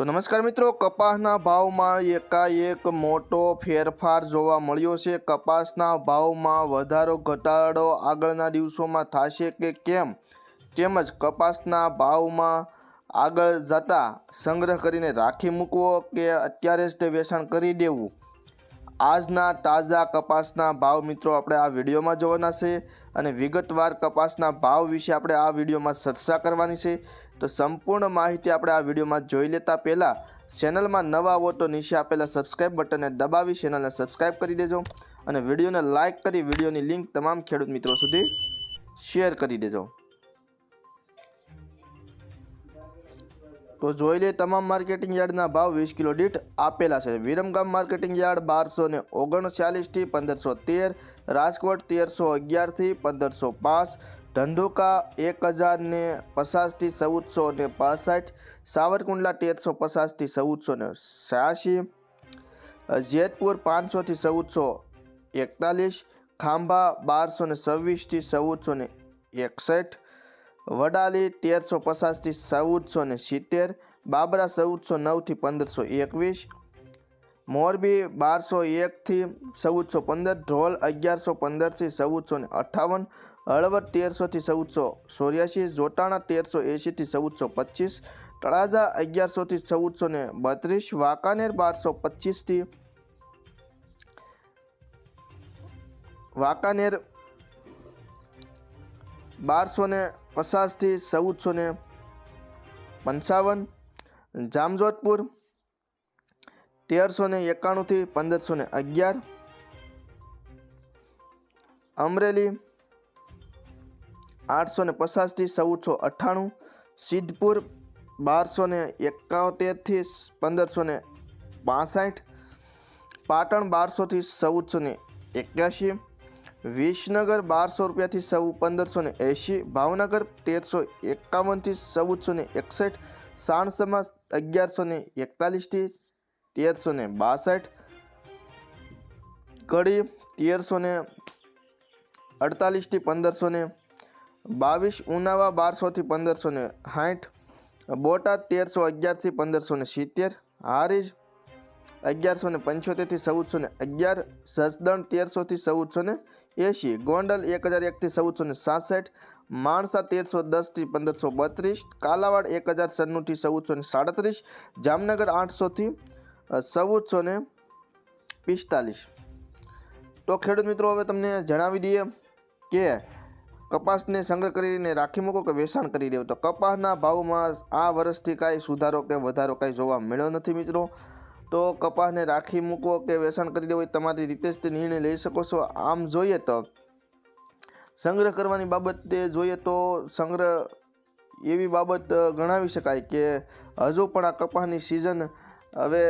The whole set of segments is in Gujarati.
તો નમસ્કાર મિત્રો, કપાસના ભાવમાં એકાએક મોટો ફેરફાર જોવા મળ્યો છે. કપાસના ભાવમાં વધારો, ઘટાડો આગળના દિવસોમાં થશે કે કેમ? તેમજ કપાસના ભાવમાં આગળ જતા સંગ્રહ કરીને રાખી મૂકવો કે અત્યારે જ તે વેચાણ કરી દેવું? આજના તાજા કપાસના ભાવ મિત્રો આપણે આ વિડીયોમાં જોવાના છે અને વિગતવાર કપાસના ભાવ વિશે આપણે આ વિડીયોમાં ચર્ચા કરવાની છે. તો સંપૂર્ણ માહિતી આપણે આ વિડીયોમાં જોઈ લેતા પહેલાં ચેનલમાં નવા આવો તો નીચે આપેલા સબસ્ક્રાઇબ બટનને દબાવી ચેનલને સબસ્ક્રાઇબ કરી દેજો અને વિડીયોને લાઇક કરી વિડીયોની લિંક તમામ ખેડૂત મિત્રો સુધી શેર કરી દેજો. તો જોઈ લે તમામ માર્કેટિંગ યાર્ડના ભાવ વીસ કિલો દીઠ આપેલા છે. વિરમગામ માર્કેટિંગ યાર્ડ બારસો ને ઓગણચાલીસથી પંદરસો તેર, રાજકોટ તેરસો અગિયારથી પંદરસો પાંચ ધંધુકા એક હજાર ને પચાસથી ચૌદસો ને પાસઠ, સાવરકુંડલા તેરસો પચાસથી ચૌદસો ને છ્યાસી, જેતપુર પાંચસોથી ચૌદસો એકતાલીસ, ખાંભા બારસો ને છવ્વીસથી ચૌદસો ને એકસઠ, વડાલી તેરસો પચાસથી ચૌદસો ને સિત્તેર, બાબરા ચૌદસો નવથી પંદરસો એકવીસ, મોરબી બારસો એકથી ચૌદસો પંદર, ઢોલ અગિયારસો પંદરથી ચૌદસો ને અઠ્ઠાવન હળવદ તેરસોથી ચૌદસો ચોર્યાસી જોટાણા તેરસો એંશીથી ચૌદસો પચીસ, તળાજા અગિયારસોથી ચૌદસો ને બત્રીસ, વાંકાનેર બારસો પચીસથી વાંકાનેર બારસો ને પચાસથી ચૌદસો ને પંચાવન, જામજોધપુર તેરસો ને એકાણુંથી પંદરસો ને અગિયાર, અમરેલી આઠસો ને પચાસથી ચૌદસો અઠ્ઠાણું, સિદ્ધપુર બારસો ને એકાવતેરથી પંદરસો ને પાસઠ પાટણ બારસોથી ચૌદસો ને એક્યાસી, વિસનગર બારસો રૂપિયાથી સૌ પંદરસો ને એંશી, ભાવનગર તેરસો એકાવનથી ચૌદસો ને એકસઠ સાણસમાં અગિયારસો ને એકતાલીસથી તેરસો ને બાસઠ, કડી તેરસો ને અડતાલીસથી પંદરસો ને બાવીસ ઉનાવા બારસોથી પંદરસો ને સાઠ બોટાદ તેરસો અગિયારથી પંદરસો ને સિત્તેર, હારીજ અગિયારસો ને પંચોતેરથી ચૌદસો ને અગિયાર સસદણ તેરસોથી ચૌદસો ને એંશી, ગોંડલ એક હજાર એકથી ચૌદસો ને સાસઠ, માણસા તેરસો દસથી પંદરસો બત્રીસ, કાલાવાડ એક હજાર સન્નુથી ચૌદસો ને સાડત્રીસ, જામનગર આઠસોથી ચૌદસો ને પિસ્તાલીસ. તો ખેડૂત મિત્રો, હવે તમને જણાવી દઈએ કે કપાસને સંગ્રહ કરીને રાખી મૂકો કે વેચાણ કરી દેવું. તો કપાસના ભાવમાં આ વર્ષથી કાંઈ સુધારો કે વધારો કાંઈ જોવા મળ્યો નથી મિત્રો. તો કપાસને રાખી મૂકો કે વેચાણ કરી દેવું તમારી રીતે જ તે નિર્ણય લઈ શકો છો. આમ જોઈએ તો સંગ્રહ કરવાની બાબતે જોઈએ તો સંગ્રહ એવી બાબત ગણાવી શકાય કે હજુ પણ આ કપાસની સિઝન હવે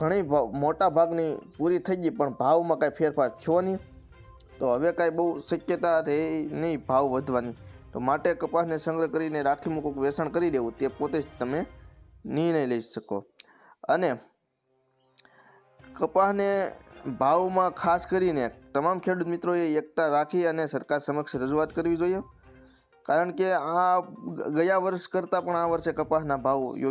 ઘણી મોટા ભાગની પૂરી થઈ ગઈ પણ ભાવમાં કાંઈ ફેરફાર થયો નહીં. તો હવે કાંઈ બહુ શક્યતા રહે નહીં ભાવ વધવાની. તો માટે કપાસને સંગ્રહ કરીને રાખી મૂકો વેસણ કરી દેવું, તે પોતે જ તમે નિર્ણય લઈ શકો. અને કપાસને ભાવમાં ખાસ કરીને તમામ ખેડૂત મિત્રોએ એકતા રાખી અને સરકાર સમક્ષ રજૂઆત કરવી જોઈએ. કારણ કે આ ગયા વર્ષ કરતાં પણ આ વર્ષે કપાસના ભાવ યોગ્ય